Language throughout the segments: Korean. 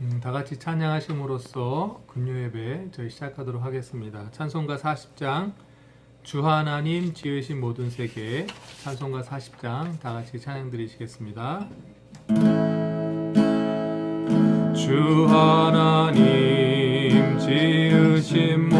음, 다 같이 찬양하심으로써 금요 예배 저희 시작하도록 하겠습니다. 찬송가 40장 주 하나님 지으신 모든 세계 찬송가 40장 다 같이 찬양 드리시겠습니다. 주 하나님 지으신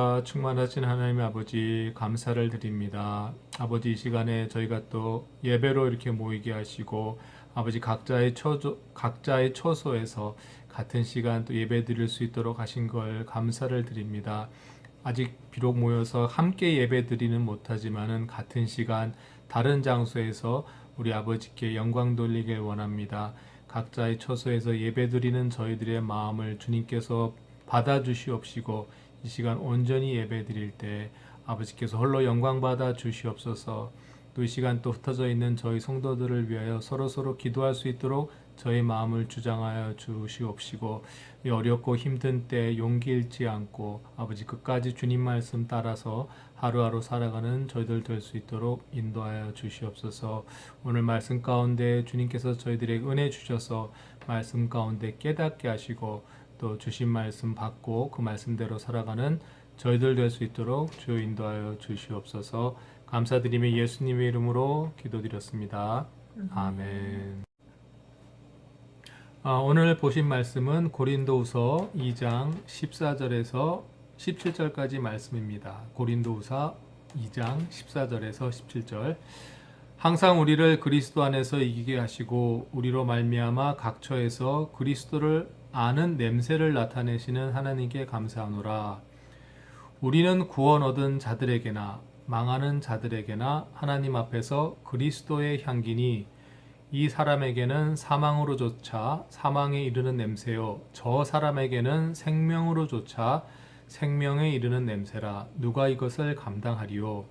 충만하신 하나님 아버지 감사를 드립니다. 아버지 이 시간에 저희가 또 예배로 이렇게 모이게 하시고 아버지 각자의 처조, 각자의 처소에서 같은 시간 또 예배 드릴 수 있도록 하신 걸 감사를 드립니다. 아직 비록 모여서 함께 예배 드리는 못하지만은 같은 시간 다른 장소에서 우리 아버지께 영광 돌리길 원합니다. 각자의 처소에서 예배 드리는 저희들의 마음을 주님께서 받아주시옵시고 이 시간 온전히 예배 드릴 때 아버지께서 홀로 영광 받아 주시옵소서 또 이 시간 또 흩어져 있는 저희 성도들을 위하여 서로 서로 기도할 수 있도록 저희 마음을 주장하여 주시옵시고 이 어렵고 힘든 때 용기 잃지 않고 아버지 끝까지 주님 말씀 따라서 하루하루 살아가는 저희들 될 수 있도록 인도하여 주시옵소서. 오늘 말씀 가운데 주님께서 저희들에게 은혜 주셔서 말씀 가운데 깨닫게 하시고 또 주신 말씀 받고 그 말씀대로 살아가는 저희들 될 수 있도록 주 인도하여 주시옵소서. 감사드리며 예수님의 이름으로 기도드렸습니다. 아멘. 아, 오늘 보신 말씀은 고린도후서 2장 14절에서 17절까지 말씀입니다. 고린도후서 2장 14절에서 17절. 항상 우리를 그리스도 안에서 이기게 하시고 우리로 말미암아 각처에서 그리스도를 아는 냄새를 나타내시는 하나님께 감사하노라. 우리는 구원 얻은 자들에게나 망하는 자들에게나 하나님 앞에서 그리스도의 향기니 이 사람에게는 사망으로조차 사망에 이르는 냄새요. 저 사람에게는 생명으로조차 생명에 이르는 냄새라. 누가 이것을 감당하리요?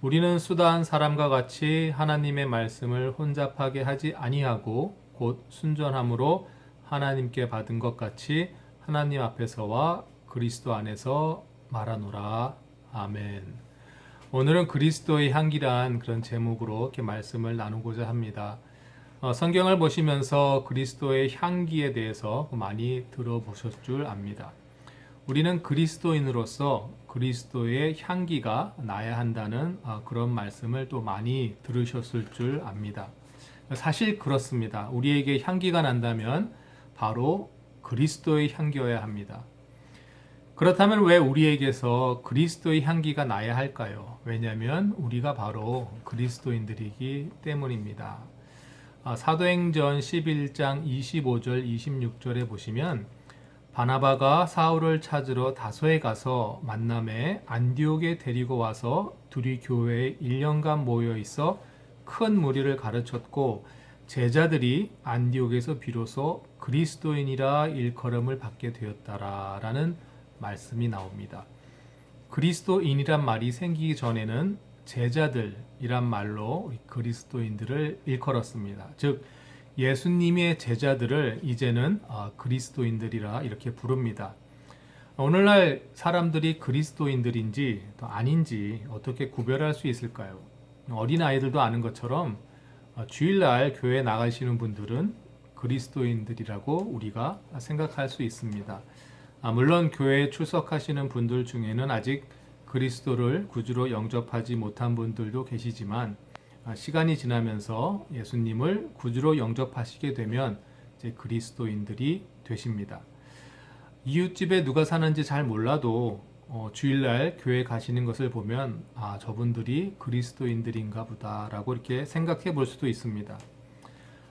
우리는 수다한 사람과 같이 하나님의 말씀을 혼잡하게 하지 아니하고 곧 순전함으로 하나님께 받은 것 같이 하나님 앞에서와 그리스도 안에서 말하노라 아멘. 오늘은 그리스도의 향기란 그런 제목으로 이렇게 말씀을 나누고자 합니다. 어, 성경을 보시면서 그리스도의 향기에 대해서 많이 들어보셨 줄 압니다. 우리는 그리스도인으로서 그리스도의 향기가 나야 한다는 어, 그런 말씀을 또 많이 들으셨을 줄 압니다. 사실 그렇습니다. 우리에게 향기가 난다면 바로 그리스도의 향기여야 합니다. 그렇다면 왜 우리에게서 그리스도의 향기가 나야 할까요? 왜냐하면 우리가 바로 그리스도인들이기 때문입니다. 아, 사도행전 11장 25절 26절에 보시면 바나바가 사울을 찾으러 다소에 가서 만남에 안디옥에 데리고 와서 둘이 교회에 1년간 모여 있어 큰 무리를 가르쳤고 제자들이 안디옥에서 비로소 그리스도인이라 일컬음을 받게 되었다라는 말씀이 나옵니다. 그리스도인이란 말이 생기기 전에는 제자들이란 말로 그리스도인들을 일컬었습니다. 즉 예수님의 제자들을 이제는 아, 그리스도인들이라 이렇게 부릅니다. 오늘날 사람들이 그리스도인들인지 또 아닌지 어떻게 구별할 수 있을까요? 어린 아이들도 아는 것처럼 아, 주일날 교회 나가시는 분들은 그리스도인들이라고 우리가 생각할 수 있습니다. 아, 물론 교회에 출석하시는 분들 중에는 아직 그리스도를 구주로 영접하지 못한 분들도 계시지만 아, 시간이 지나면서 예수님을 구주로 영접하시게 되면 이제 그리스도인들이 되십니다. 이웃집에 누가 사는지 잘 몰라도 어, 주일날 교회 가시는 것을 보면 아 저분들이 그리스도인들인가 보다라고 이렇게 생각해 볼 수도 있습니다.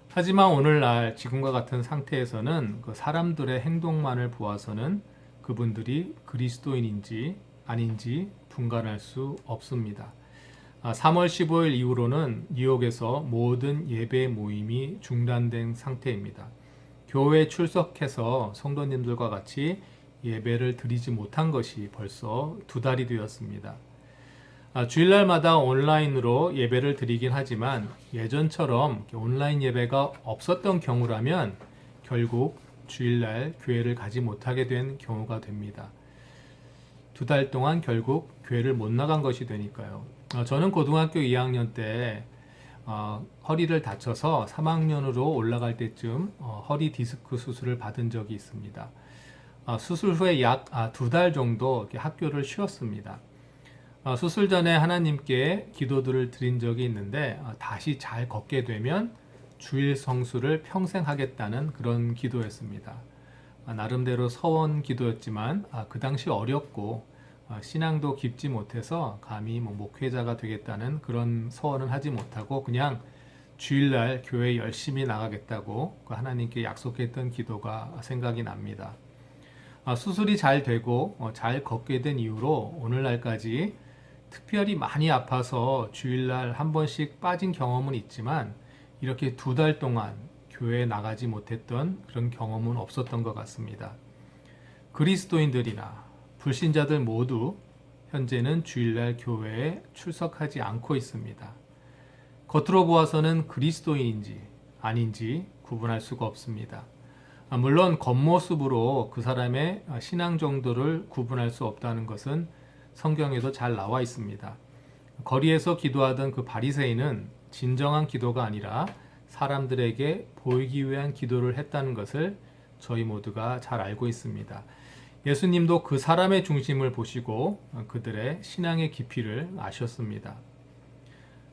하지만 오늘날 지금과 같은 상태에서는 그 사람들의 행동만을 보아서는 그분들이 그리스도인인지 아닌지 분간할 수 없습니다. 3월 아, 15일 이후로는 뉴욕에서 모든 예배 모임이 중단된 상태입니다. 교회 출석해서 성도님들과 같이 예배를 드리지 못한 것이 벌써 두 달이 되었습니다. 아, 주일날마다 온라인으로 예배를 드리긴 하지만 예전처럼 온라인 예배가 없었던 경우라면 결국 주일날 교회를 가지 못하게 된 경우가 됩니다. 두 달 동안 결국 교회를 못 나간 것이 되니까요. 아, 저는 고등학교 2학년 때 어, 허리를 다쳐서 3학년으로 올라갈 때쯤 어, 허리 디스크 수술을 받은 적이 있습니다. 어, 수술 후에 약 두 달 정도 학교를 쉬었습니다. 어, 수술 전에 하나님께 기도들을 드린 적이 있는데 어, 다시 잘 걷게 되면 주일 성수를 평생 하겠다는 그런 기도였습니다. 어, 나름대로 서원 기도였지만 그 당시 어렵고 신앙도 깊지 못해서 감히 뭐 목회자가 되겠다는 그런 서원을 하지 못하고 그냥 주일날 교회 열심히 나가겠다고 그 하나님께 약속했던 기도가 생각이 납니다. 수술이 잘 되고 잘 걷게 된 이후로 오늘날까지 특별히 많이 아파서 주일날 한 번씩 빠진 경험은 있지만 이렇게 두 달 동안 교회에 나가지 못했던 그런 경험은 없었던 것 같습니다. 그리스도인들이나 불신자들 모두 현재는 주일날 교회에 출석하지 않고 있습니다. 겉으로 보아서는 그리스도인인지 아닌지 구분할 수가 없습니다. 아, 물론 겉모습으로 그 사람의 신앙 정도를 구분할 수 없다는 것은 성경에도 잘 나와 있습니다. 거리에서 기도하던 그 바리새인은 진정한 기도가 아니라 사람들에게 보이기 위한 기도를 했다는 것을 저희 모두가 잘 알고 있습니다. 예수님도 그 사람의 중심을 보시고 그들의 신앙의 깊이를 아셨습니다.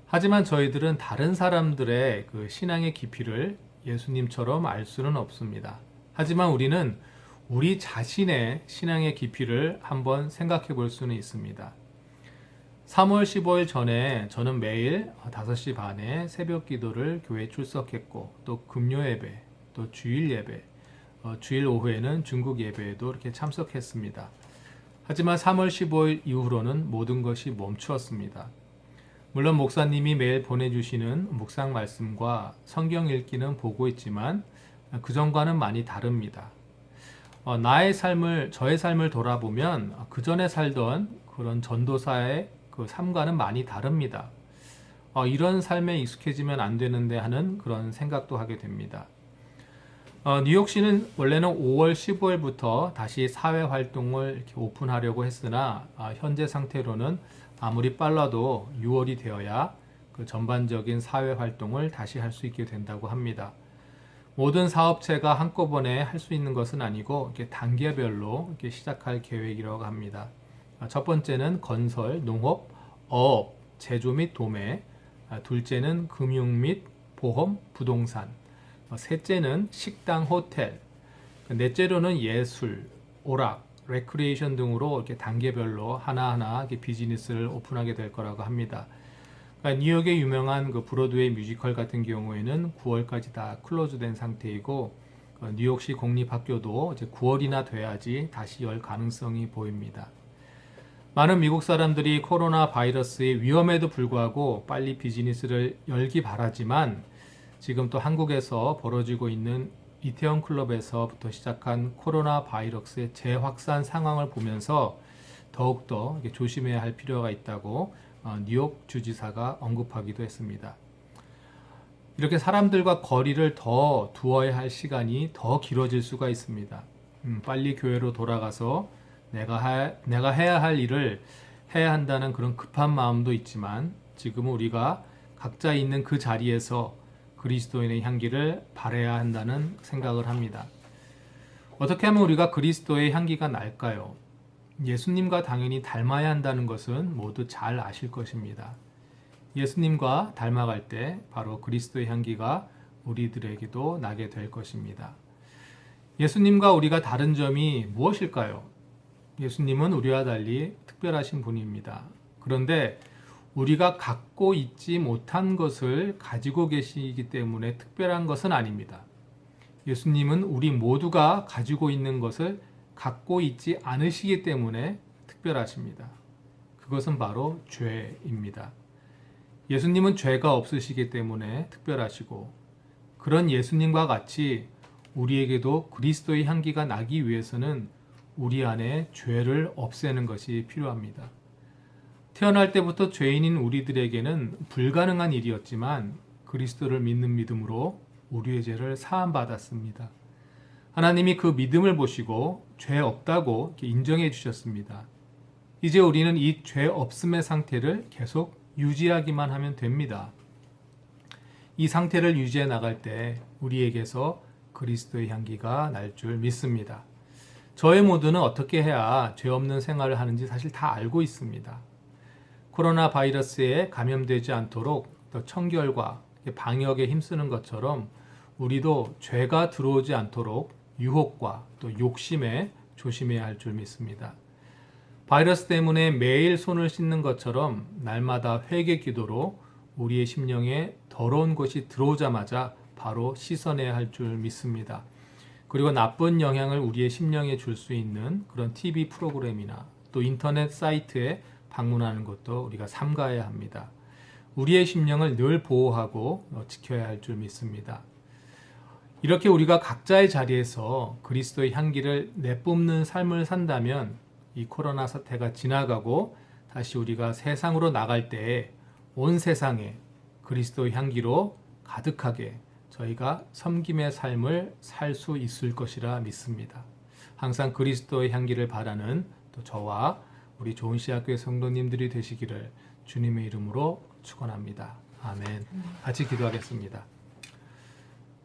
하지만 저희들은 다른 사람들의 그 신앙의 깊이를 예수님처럼 알 수는 없습니다. 하지만 우리는 우리 자신의 신앙의 깊이를 한번 생각해 볼 수는 있습니다. 3월 15일 전에 저는 매일 5시 반에 새벽 기도를 교회 출석했고 또 금요 예배, 또 주일 예배, 어, 주일 오후에는 중국 예배에도 이렇게 참석했습니다. 하지만 3월 15일 이후로는 모든 것이 멈추었습니다. 물론 목사님이 매일 보내주시는 묵상 말씀과 성경 읽기는 보고 있지만 그 전과는 많이 다릅니다. 어, 나의 삶을 저의 삶을 돌아보면 그 전에 살던 그런 전도사의 그 삶과는 많이 다릅니다. 어, 이런 삶에 익숙해지면 안 되는데 하는 그런 생각도 하게 됩니다. 어, 뉴욕시는 원래는 5월 15일부터 다시 사회 활동을 오픈하려고 했으나 아, 현재 상태로는 아무리 빨라도 6월이 되어야 그 전반적인 사회 활동을 다시 할 수 있게 된다고 합니다. 모든 사업체가 한꺼번에 할 수 있는 것은 아니고 이렇게 단계별로 이렇게 시작할 계획이라고 합니다. 아, 첫 번째는 건설, 농업, 어업, 제조 및 도매. 아, 둘째는 금융 및 보험, 부동산. 어, 셋째는 식당, 호텔. 넷째로는 예술, 오락, 레크리에이션 등으로 이렇게 단계별로 하나하나 이렇게 비즈니스를 오픈하게 될 거라고 합니다. 그러니까 뉴욕의 유명한 그 브로드웨이 뮤지컬 같은 경우에는 9월까지 다 클로즈된 상태이고 그 뉴욕시 공립학교도 이제 9월이나 돼야지 다시 열 가능성이 보입니다. 많은 미국 사람들이 코로나 바이러스의 위험에도 불구하고 빨리 비즈니스를 열기 바라지만 지금 또 한국에서 벌어지고 있는 이태원 클럽에서부터 시작한 코로나 바이러스의 재확산 상황을 보면서 더욱더 조심해야 할 필요가 있다고 어, 뉴욕 주지사가 언급하기도 했습니다. 이렇게 사람들과 거리를 더 두어야 할 시간이 더 길어질 수가 있습니다. 음, 빨리 교회로 돌아가서 내가, 하, 내가 해야 할 일을 해야 한다는 그런 급한 마음도 있지만 지금은 우리가 각자 있는 그 자리에서 그리스도인의 향기를 발해야 한다는 생각을 합니다. 어떻게 하면 우리가 그리스도의 향기가 날까요? 예수님과 당연히 닮아야 한다는 것은 모두 잘 아실 것입니다. 예수님과 닮아갈 때 바로 그리스도의 향기가 우리들에게도 나게 될 것입니다. 예수님과 우리가 다른 점이 무엇일까요? 예수님은 우리와 달리 특별하신 분입니다. 그런데 우리가 갖고 있지 못한 것을 가지고 계시기 때문에 특별한 것은 아닙니다. 예수님은 우리 모두가 가지고 있는 것을 갖고 있지 않으시기 때문에 특별하십니다. 그것은 바로 죄입니다. 예수님은 죄가 없으시기 때문에 특별하시고 그런 예수님과 같이 우리에게도 그리스도의 향기가 나기 위해서는 우리 안에 죄를 없애는 것이 필요합니다. 태어날 때부터 죄인인 우리들에게는 불가능한 일이었지만 그리스도를 믿는 믿음으로 우리의 죄를 사함받았습니다. 하나님이 그 믿음을 보시고 죄 없다고 인정해 주셨습니다. 이제 우리는 이 죄 없음의 상태를 계속 유지하기만 하면 됩니다. 이 상태를 유지해 나갈 때 우리에게서 그리스도의 향기가 날 줄 믿습니다. 저의 모두는 어떻게 해야 죄 없는 생활을 하는지 사실 다 알고 있습니다. 코로나 바이러스에 감염되지 않도록 또 청결과 방역에 힘쓰는 것처럼 우리도 죄가 들어오지 않도록 유혹과 또 욕심에 조심해야 할 줄 믿습니다. 바이러스 때문에 매일 손을 씻는 것처럼 날마다 회개 기도로 우리의 심령에 더러운 것이 들어오자마자 바로 씻어내야 할 줄 믿습니다. 그리고 나쁜 영향을 우리의 심령에 줄 수 있는 그런 TV 프로그램이나 또 인터넷 사이트에 방문하는 것도 우리가 삼가해야 합니다. 우리의 심령을 늘 보호하고 지켜야 할 줄 믿습니다. 이렇게 우리가 각자의 자리에서 그리스도의 향기를 내뿜는 삶을 산다면 이 코로나 사태가 지나가고 다시 우리가 세상으로 나갈 때온 세상에 그리스도의 향기로 가득하게 저희가 섬김의 삶을 살 수 있을 것이라 믿습니다. 항상 그리스도의 향기를 바라는 또 저와 우리 좋은 시학교의 성도님들이 되시기를 주님의 이름으로 축원합니다. 아멘. 같이 기도하겠습니다.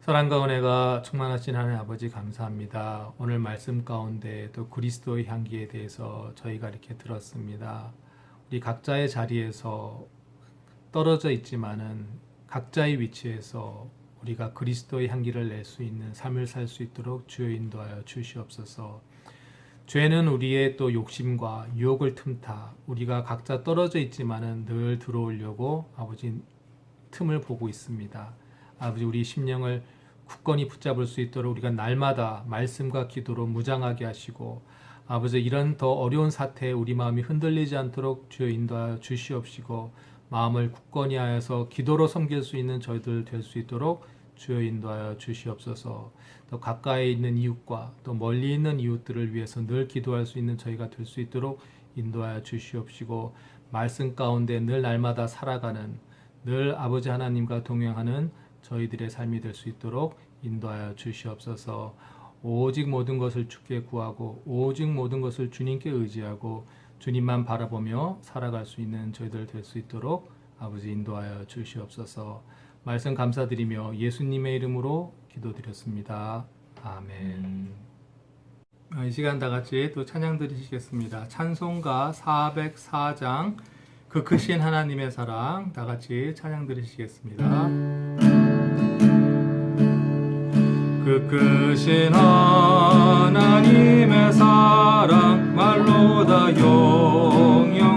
사랑과 은혜가 충만하신 하나님 아버지 감사합니다. 오늘 말씀 가운데 또 그리스도의 향기에 대해서 저희가 이렇게 들었습니다. 우리 각자의 자리에서 떨어져 있지만은 각자의 위치에서 우리가 그리스도의 향기를 낼 수 있는 삶을 살 수 있도록 주여 인도하여 주시옵소서. 죄는 우리의 또 욕심과 유혹을 틈타 우리가 각자 떨어져 있지만은 늘 들어오려고 아버지 틈을 보고 있습니다. 아버지 우리 심령을 굳건히 붙잡을 수 있도록 우리가 날마다 말씀과 기도로 무장하게 하시고 아버지 이런 더 어려운 사태에 우리 마음이 흔들리지 않도록 주여 인도하여 주시옵시고 마음을 굳건히 하여서 기도로 섬길 수 있는 저희들 될 수 있도록 주여 인도하여 주시옵소서. 또 가까이 있는 이웃과 또 멀리 있는 이웃들을 위해서 늘 기도할 수 있는 저희가 될 수 있도록 인도하여 주시옵시고 말씀 가운데 늘 날마다 살아가는 늘 아버지 하나님과 동행하는 저희들의 삶이 될 수 있도록 인도하여 주시옵소서. 오직 모든 것을 주께 구하고 오직 모든 것을 주님께 의지하고 주님만 바라보며 살아갈 수 있는 저희들 될 수 있도록 아버지 인도하여 주시옵소서. 말씀 감사드리며 예수님의 이름으로 기도드렸습니다. 아멘. 아, 이 시간 다 같이 또 찬양 드리시겠습니다. 찬송가 404장 그 크신 하나님의 사랑 다 같이 찬양 드리시겠습니다. 그 크신 하나님의 사랑 말로 다 영영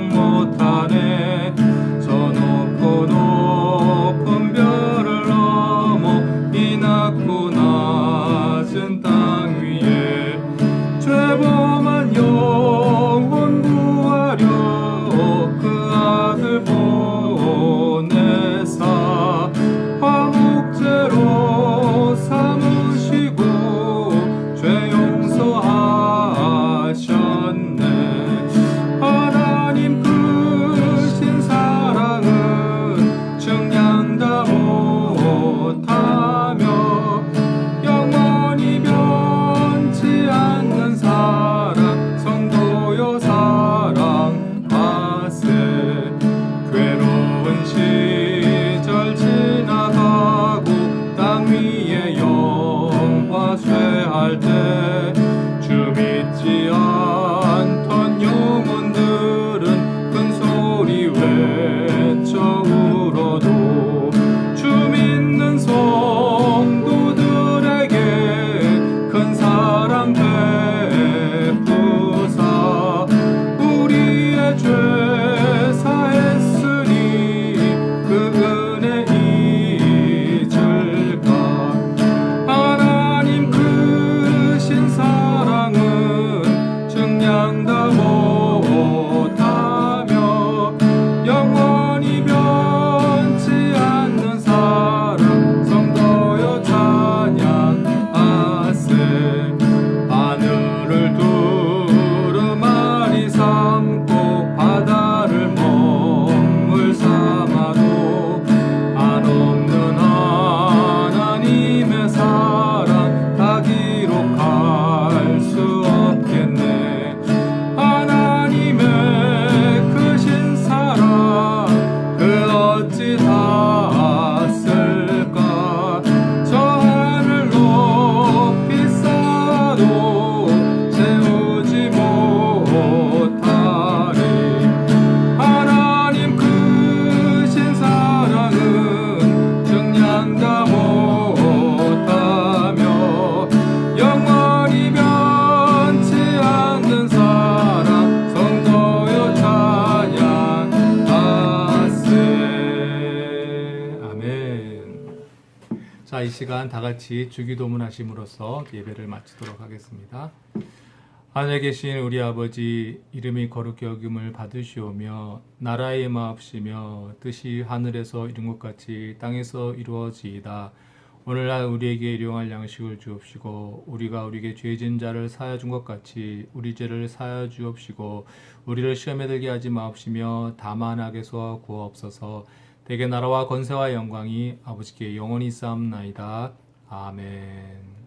자, 이 시간 다 같이 주기도문 하심으로써 예배를 마치도록 하겠습니다. 하늘에 계신 우리 아버지 이름이 거룩히 여김을 받으시오며 나라의 마옵시며 뜻이 하늘에서 이룬 것 같이 땅에서 이루어지이다. 오늘날 우리에게 일용할 양식을 주옵시고 우리가 우리에게 죄진 자를 사하여 준 것 같이 우리 죄를 사하여 주옵시고 우리를 시험에 들게 하지 마옵시며 다만 악에서 구하옵소서 대개 나라와 권세와 영광이 아버지께 영원히 쌓옵나이다. 아멘.